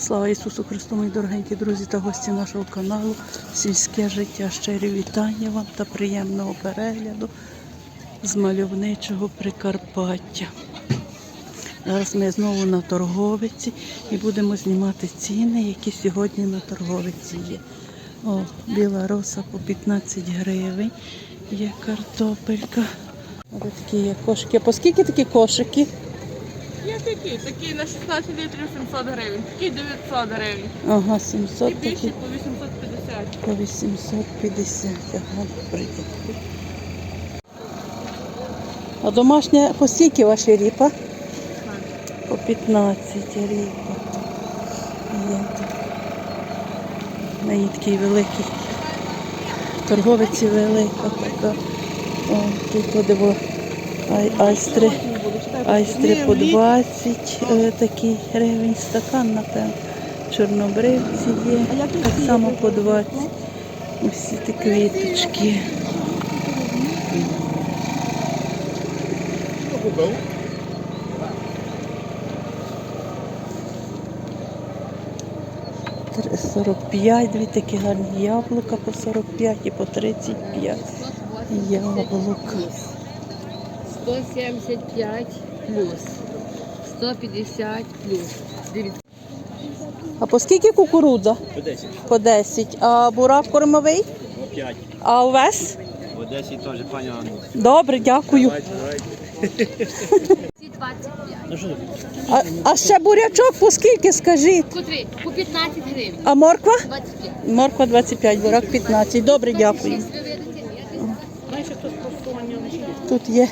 Слава Ісусу Христу, мої дорогенькі друзі та гості нашого каналу. Сільське життя. Щирі вітання вам та приємного перегляду з мальовничого Прикарпаття. Зараз ми знову на торговиці і будемо знімати ціни, які сьогодні на торговиці є. О, біла роса по 15 гривень. Є картопелька. Ось такі є кошики. А по скільки такі кошики? Є такі, такі на 16 літрів 700 гривень, такі 900 гривень. Ага, І 700 більші такі. по 850. По 850. Ага, добре, дякую. А домашня по скільки ваша ріпа? По 15 ріпа. Є тут. В неї такий великий. Торговиці велика така. О, тут подиво ай, айстри. Айстри по 20 е, такі гривень стакан, напевно. Чорнобривці є. Так само по 20. Усі ті квіточки. Три- 45, дві такі гарні яблука по 45 і по 35 яблука. 175 плюс. 150 плюс. Дивіться. А по скільки кукурудза? По 10. По 10. А бурак кормовий? По 5. А овес? По 10 теж, пані Анна. Добре, дякую. Давайте, давайте. 25. Ну? А, а ще бурячок по скільки, скажіть? Котрі? По 15 гривень. А морква? 25. Морква 25, бурак 15. Добре, дякую. Тут є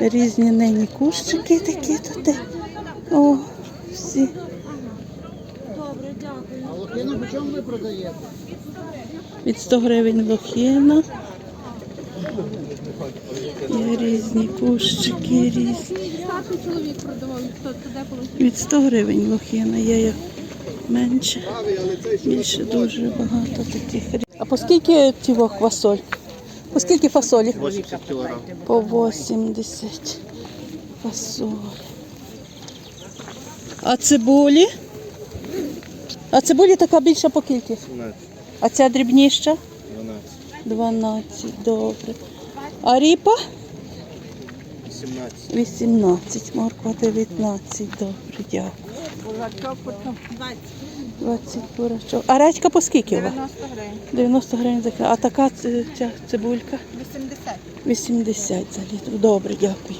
різні нині кущики такі тут. О, всі. добре, дякую. А лохина почому ви продаєте? Від 100 гривень лохина. Є різні кущики, різні. чоловік продавав, Від 100 гривень лохина є як менше. Більше дуже багато таких. різ- А по скільки цього фасоль? По скільки фасолі? 80 кілограм. По 80 фасоль. А цибулі? А цибулі така більша по кількість. 17, А ця дрібніша? 12, 12, добре. А ріпа? 18. 18, морква 19, добре, дякую. 20 бурачок. А редька по скільки? 90 гривень. 90 гривень за кіло. А така ця цибулька? 80. 80 за літр. Добре, дякую.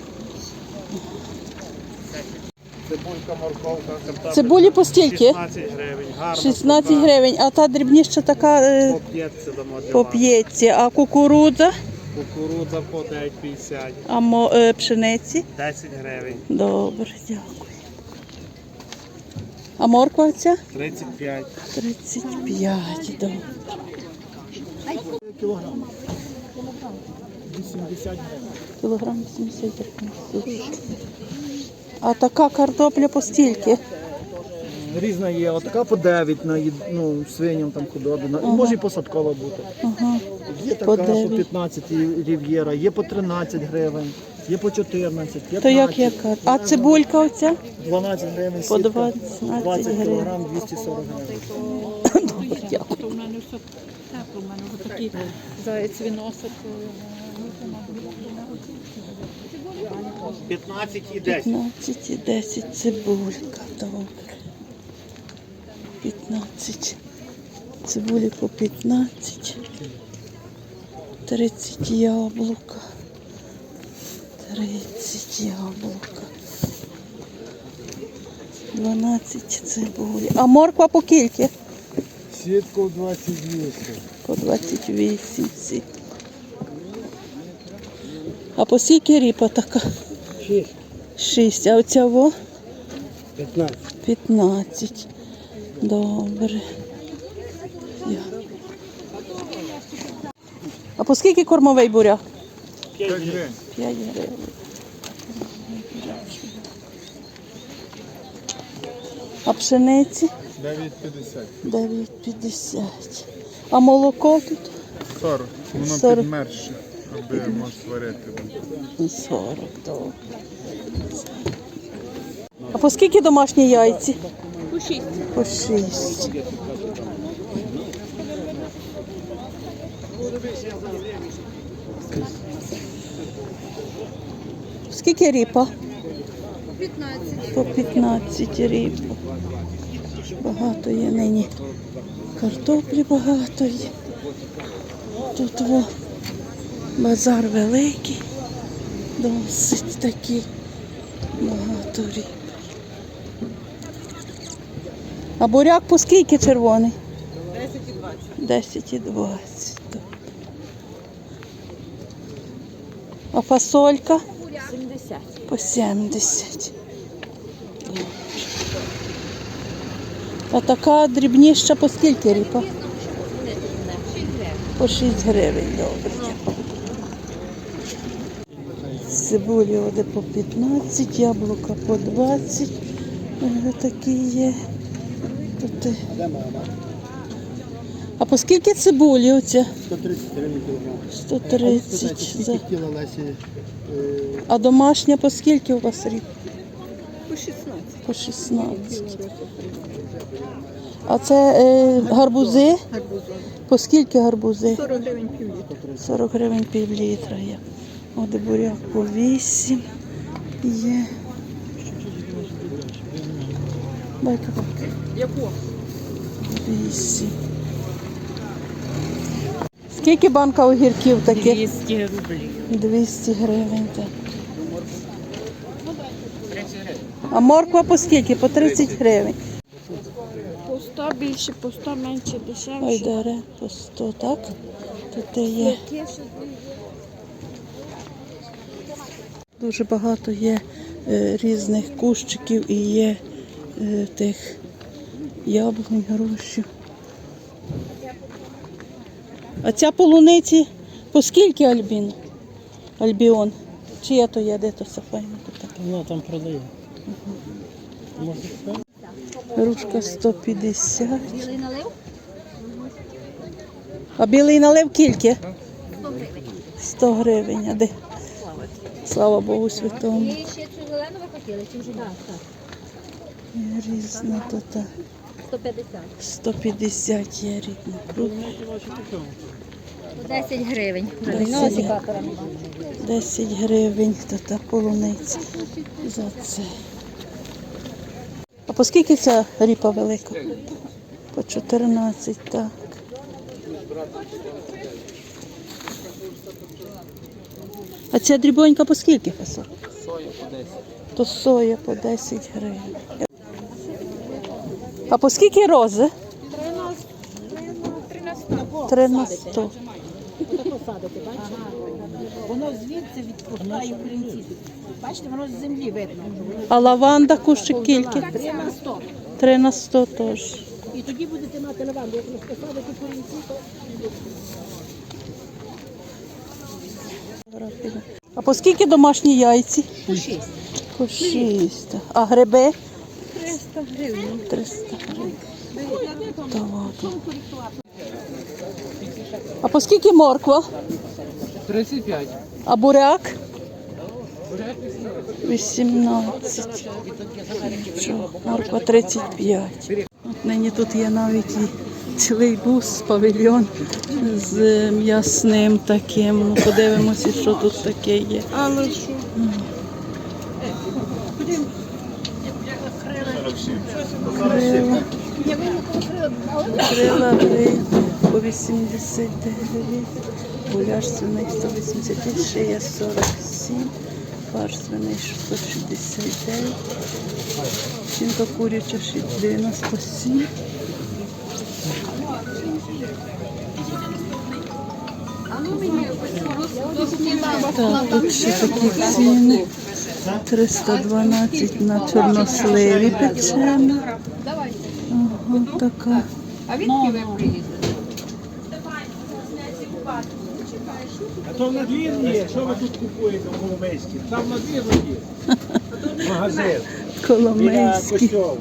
Цибулька, морковка, картопля. Цибулі по стільки? 16 гривень, гарно. 16 гривень, а та дрібніша така е, дамо для по вас. п'єтці, а кукурудза, Кукурудза по 9,50. а мо, е, пшениці. 10 гривень. Добре, дякую. А морква ця? 35. 35, добре. Кілограм. 80 гривень. Кілограм 80 гривень. А така картопля по стільки? Різна є, отака по 9 на їд- ну, свиням там худобі, на- може і посадкова бути. Ага. Є така по 9. 15 рів'єра, є по 13 гривень, є по 14, 15. То як яка? А цибулька оця? 12 гривень По сітка, 12 20 гривень. кілограм, 240 гривень. Добре, дякую. У мене все тепло, у мене такі заяць виносить. 15 і 10. 15 і 10 цибулька, добре. 15. Цибулі по 15. 30 яблука. 30 яблука. 12 цибулі. А морква по кільки? Сітку 28. По 28 ці. А по скільки ріпа така? 6. 6. А оця во? 15. 15. Добре. Я. А по скільки кормовий буряк? 5 гривень. 5 гривень. А пшениці? 9,50. 9,50. А молоко тут? 40. Воно 40. підмерше, аби можна сварити. 40, добре. А по скільки домашні яйці? По шість. По 6. Скільки ріпа? 15. По 15 ріпу. Багато є нині. Картоплі багато є. Тут во базар великий, досить такий. Багато ріп. А буряк по скільки червоний? 10 і 20. 10 і 20. А фасолька? 70. По 70. А така дрібніша по скільки ріпа? По 6 гривень, добре. Цибулі оде по 15, яблука по 20. Е, Такі є. Тут. А по скільки цибулі оця? 130 гривень кілограм. 130. Скільки За... тіла Лесі? е, А домашня по скільки у вас рік? По 16. По 16. А це е, гарбузи? По скільки гарбузи? 40 гривень пів літра. 40 гривень пів літра є. От буряк по 8 є. Байка байка. Яку? 8. Скільки банка огірків таких? 200 рублів. 200 гривень. Так. А морква по скільки? По 30 гривень. По 100 більше, по 100 менше, дешевше. Ой, даре по 100, так? Тут є. Дуже багато є е, різних кущиків і є е, тих яблунь, грушів. А ця полуниці по скільки альбін? Альбіон? Чия то є, де то сафайна? Вона там продає. Грушка 150. Білий налив? А білий налив кільки? 100 гривень. А де? Слава Богу святому. І ще цю зелену ви хотіли, чи вже так? Різна 150. 150 є рідна крупа. 10 гривень. Десять. 10 гривень то та полуниця за це. А по скільки ця ріпа велика? По 14, так. А ця дрібонька по скільки фасоль? Соя по 10. То соя по 10 гривень. А по скільки рози? 3 на 100. Воно звідси відпускає в кінці. Бачите, воно з землі видно. А лаванда кущик кільки? 3 на 100. 3 на 100 теж. І тоді будете мати лаванду. Як ви посадите корінці, то А по скільки домашні яйці? По 6. По 6. А гриби? 300 гривень. 300 гривень. Та ладно. А по скільки морква? 35. А буряк? 18. Що, морква 35. От нині тут є навіть і цілий бус, павільйон з м'ясним таким. Ну, подивимося, що тут таке є. Але що? Крила по 89, гуляш свиний 180, шия 47, фарш свиний 169, шинка куряча 97. Так, тут ще такі ціни. 312 на чорносливі печена. Ага, така. А відки ви приїздите? А то на двір є. Що ви тут купуєте в Коломийській? Там на двір є. Магазин. Костьолу.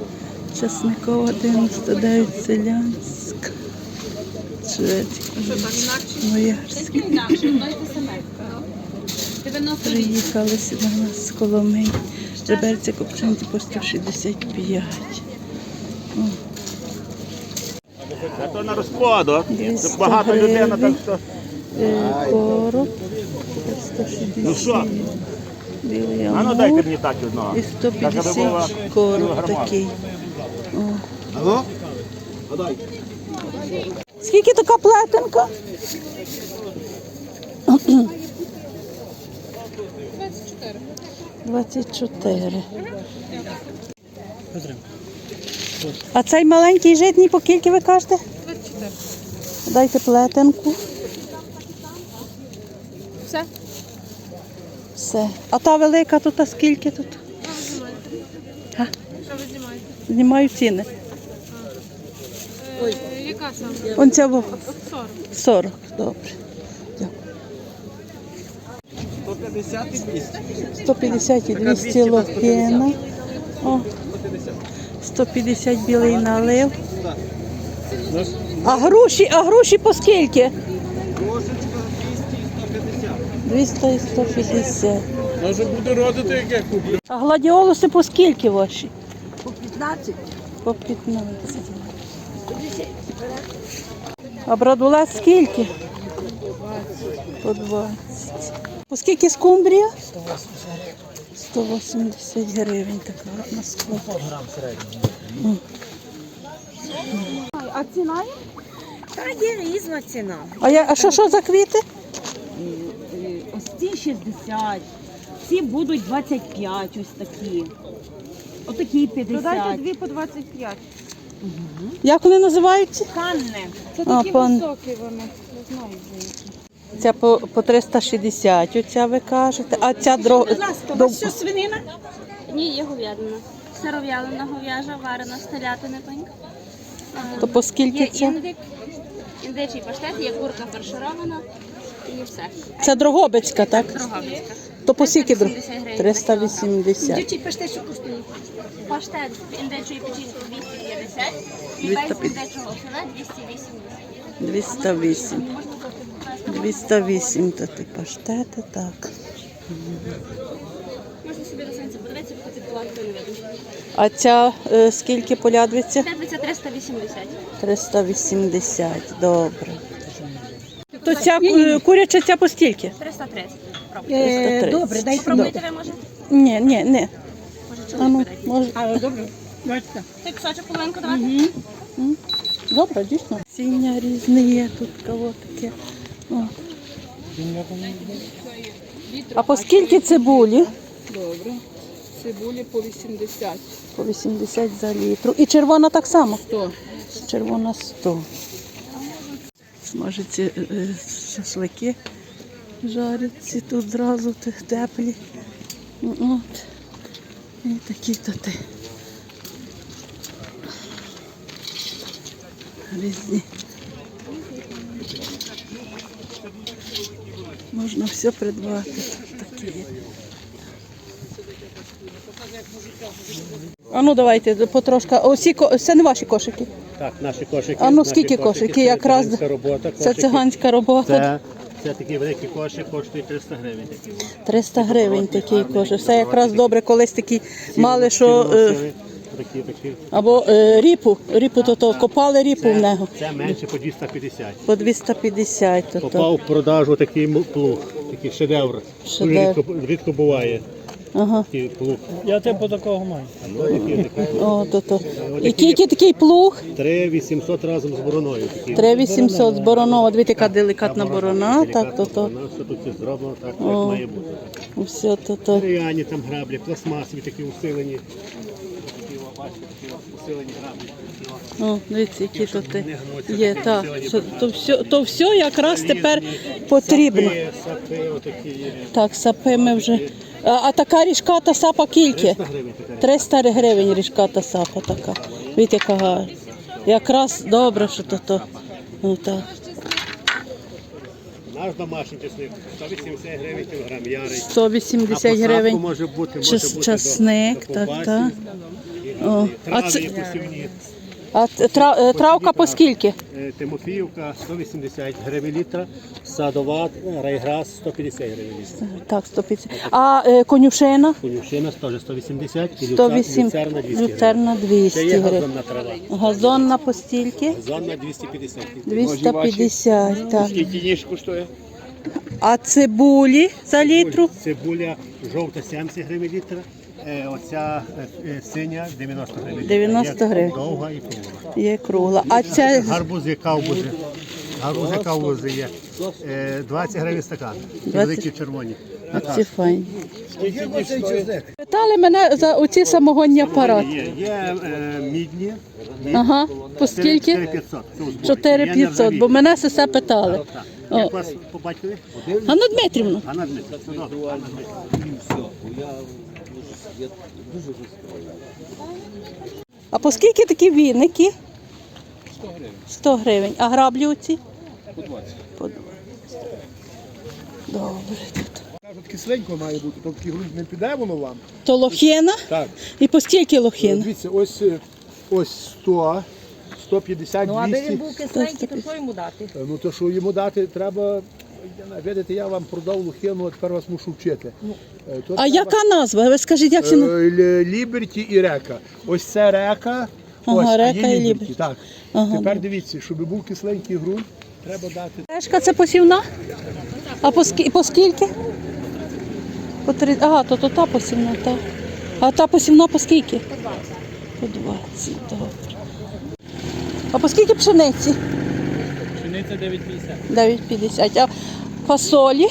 Часникова 99 селянська. Боярська. Приїхали сюди у нас з Коломиї. Реберці копчинці по 165. На розкладу. 200 Багато людей, так що. Е, Короб. 160. Ну що? Білий А ну дайте мені так одного. І Так, аби 150 короб такий. Алло? А дай. Скільки така плетенка? 24. 24. А цей маленький житній по скільки ви кажете? 24. Дайте плетенку. Все? Все. А та велика тут а скільки тут? Що ви знімаєте? Знімаю ціни. Е, яка саме? Он ця во- 40. 40. Добре. 150 і 200. 150 і 200 лохина. О, 150 білий налив. А груші, а груші по скільки? Кошечка 200 і 150. 200 і 150. Може буде родити, як я куплю. А гладіолуси по скільки ваші? По 15. По 15. А брадулет скільки? По 20. По скільки скумбрія? 180 гривень така гарна скумбрія. А ціна є? Та є різна ціна. А, я, а що, що за квіти? Ось ці 60, ці будуть 25, ось такі. Отакі 50. Продайте дві по 25. Як вони називаються? Канне. Це А, пан- високі вони. Не знаю які. Ця по, по 360, оця ви кажете, а ця дро... Будь ласка, у вас що свинина? Ні, є говядина. Сиров'ялина говяжа, варена з телятини пенька. то по скільки Є це? індик, індичий паштет, є курка фарширована і все. Це Дрогобицька, так? Роговицька. То по скільки? дро- 380 гривень. 380. Дючий паштет, що коштує? Паштет індичої печінки 250 і весь індичого філе 280. 208. 208 то ти паштети, так. Можна собі до сонця подивитися, бо це була не видно. А ця е, скільки полядвиця? Теплиця 380. 380, добре. То ця е, куряча ця по стільки? 330. Е, 330. добре, дай Пробуйте ви, може? Ні, ні, ні. Може, А ну, чоловік бере. може. А, добре. Бачите. Ти кусочок половинку давати? Добре, дійсно. Сіння різне є тут кого таке. О. А по скільки цибулі? Добре. Цибулі по 80. По 80 за літру. І червона так само? 100. Червона 100. Смажаться е, е, шашлики, жаряться тут зразу теплі. Ну, От. І такі то ти. Різні. Можна все придбати. Такі. А ну давайте потрошка. Оці це не ваші кошики. Так, наші кошики. А ну наші скільки кошики? Це Якраз циганська робота. Це кошики. циганська робота. Це, це такий великий кошик, коштує 300 гривень. Такий. 300 гривень такий кошик. Все якраз добре, колись такі мали, що е, Такі, такі. або е, ріпу, ріпу то, то копали ріпу в нього. Це менше по 250. По 250 то. Попав в продажу такий плуг, такий шедевр. Шедевр. рідко, рідко буває Ага. Я типу такого маю. Ну. О, то, то. І тільки такий плуг, 3 800 разом з бороною. Такий. 3800 з боронова, дві така делікатна борона, так, делікатна то, то. борона, Все тут зроблено так, як О. має бути. Все то, то. Дерев'яні там граблі, пластмасові такі усилені. О, дивіться, які то ти є. усилені що, то, все, то все якраз тепер потрібно. Сапи, сапи отакі є. Так, сапи ми вже. А, а така ріжка та сапа кільки? 300 гривень така. 300 гривень ріжка та сапа така. Видите, яка гарна. Якраз добре, що то то. Ну, так. Наш домашній чесник 180 гривень кілограм ярий. 180 гривень. може бути, може бути до так, так. О, а це-. А тра- е, травка по скільки? Е, Тимофіївка 180 гривень літра, садова е, райграс 150 гривень літра. Так, 150. А е, конюшина? Конюшина теж 180 і 108. люцерна 200 гривень. Люцерна 200 є гривень. газонна трава. Газонна по стільки? Газонна 250 літрів. 250, так. Скільки ніж коштує? А цибулі за літру? Цибуля жовта 70 гривень літра. Е, Оця е, е, синя 90 гривень. 90 гривень. Довга і кругла. Є кругла. А ця Гарбузи, кавбузи. Гарбузи, кавбузи є. Е, 20 гривень стакан. 20. Великі червоні. ці файні. Питали мене за оці самогонні апарати. Є, є е, мідні. мідні. Ага, по скільки? 4500. Це у зборі. Є 4500, бо мене все питали. О. Як вас по батькові? Ганна Дмитрівна, Ганна Дмитрівна. Все добре. Ганна Дмитрівна. а по скільки такі віники? 100 гривень. 100 гривень. А граблі оці? По 20. По 20. Добре. тут. Кажуть, кисленько має бути, то такий ґрунт не піде воно вам. То лохина? Так. І по скільки лохина? Дивіться, ось, е, ось 100, 150, Ну, аби 200. він був кисленький, то що йому дати? Е, Ну то що йому дати треба. Видите, я вам продав лухину, а тепер вас мушу вчити. Е, то А треба- яка назва? Ви скажіть, як Е, це? на- Ліберті і река. Ось це река. Ага, ось, а река є і Ліберті. Так. Ага, Тепер дивіться, щоб був кисленький ґрунт, треба дати. Решка це посівна? А по, скі... по скільки? По три... Ага, то, то та посівна, та. А та посівна по скільки? По 20. По 20, добре. А по скільки пшениці? 9,50. 9,50. А фасолі?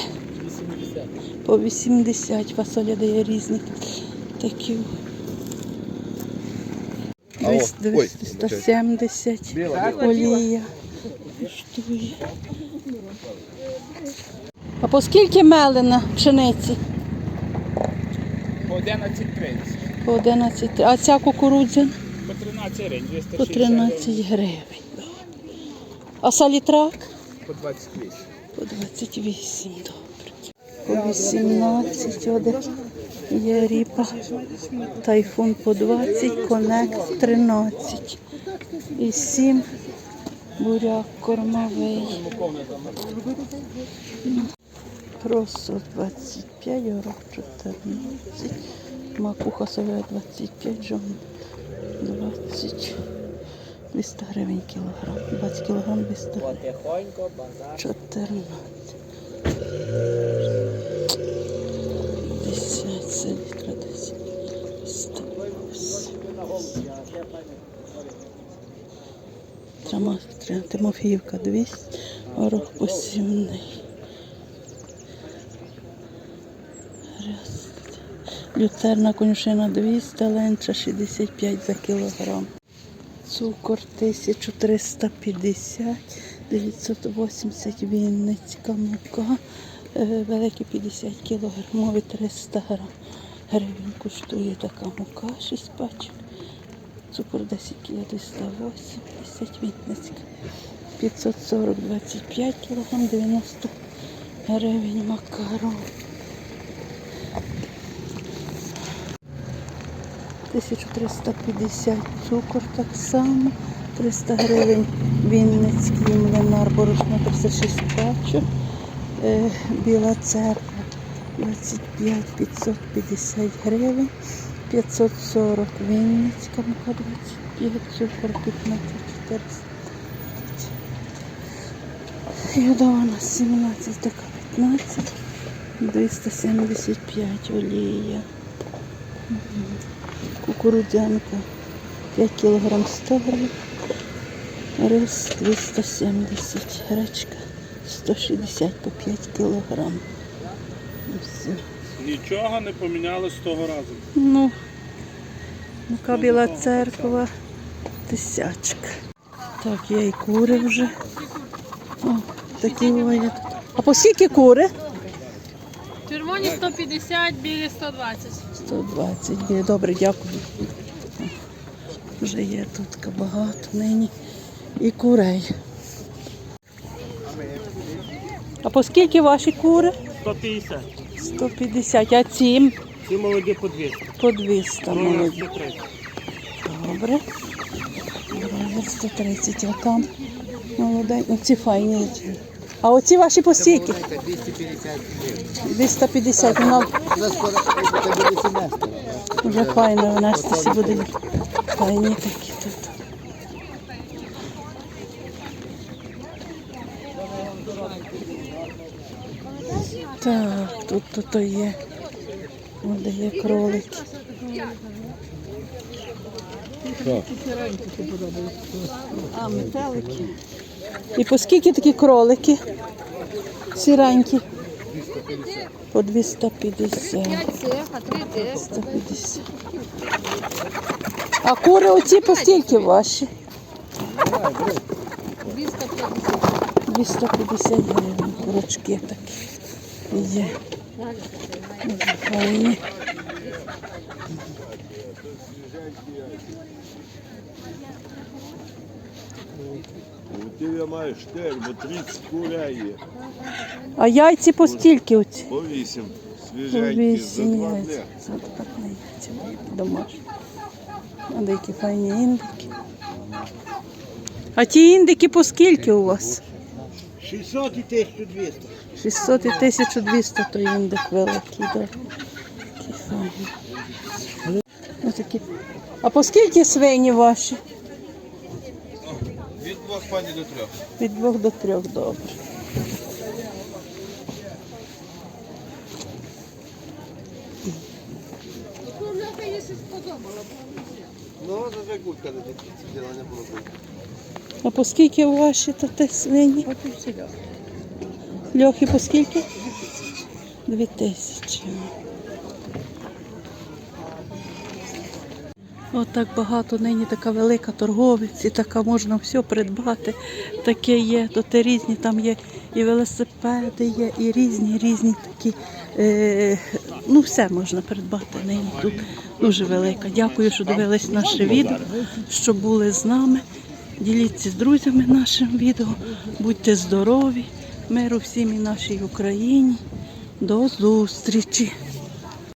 По 80. Фасоля дає різні такі. 200, 200, 170. Олія. Коштує. А по скільки мелена пшениці? По 11,30. По 11. А ця кукурудзя? По 13 гривень, 260 По 13 гривень. А салітрак? По 28. По 28, добре. По 18 один. Є ріпа. Тайфун по 20, конект 13. І 7. Буряк кормовий. Просо 25, горох 14. Макуха соя 25, жон 20. 200 гривень кілограм. 20 кілограм 200 гривень. 14. 10, селітра 10. 180. Трама, Тря- Тимофіївка 200, горох посівний. Люцерна конюшина 200, ленча 65 за кілограм. Цукор 1350, 980 Вінницька мука, е, великі 50 кілограмові 300 грам. Гривень коштує така мука, 6 пачок. Цукор 10 кг, 280 Вінницька. 540, 25 кілограм, 90 гривень макарон. 1350 цукор так само, 300 гривень Вінницький млинар, борошно 36 пачок, е, Біла церква 25 550 гривень, 540 Вінницька мука 25, цукор 15 400. Йодована 17, така 15, 275 олія. Кукурудзянка 5 кг 100 гривень. Рис 270, гречка 160 по 5 кг. Все. Нічого не помінялось того разу. Ну, мука біла церква, тисячка. Так, є і кури вже. О, такі. А по скільки кури? Червоні 150, білі 120. 120 є. Добре, дякую. Вже є тут багато нині. І курей. А по скільки ваші кури? 150. 150, а ці Ці молоді по 200. по 200 молоді. Молоді 30. Добре. Добре. 130, а там молодень. Ну, ці файні. А оці ваші по стільки? 250 Вона вже файно, вона ж всі буде. Файні такі тут. Так, тут тут є. Де є кролики. А, метелики. І по скільки такі кролики? Сіренькі? По 250. 250. А кури оці по стільки ваші? 250 гривень. Курочки такі. Є. Дуже Ти маєш теж, бо 30 куря є. А яйці по стільки оці? По 8. По Свіженькі, за вісім два яйць. дня. За два дні яйця домашні. А деякі файні індики. А ті індики по скільки у вас? 600 і 1200. 600 і 1200 то індик великий, да. Такі файні. Отакі. А по скільки свині ваші? Від двох пані до трьох. Від двох до трьох добре. Ну, за кутка не діла не було. А по скільки ваші то те свині? Льохи по скільки? Дві тисячі. От так багато нині така велика торговець, і така можна все придбати. Таке є, то те різні, там є і велосипеди, є, і різні, різні такі. Е, ну, все можна придбати нині тут. Дуже велика. Дякую, що дивились наше відео, що були з нами. Діліться з друзями нашим відео. Будьте здорові, миру всім і нашій Україні. До зустрічі!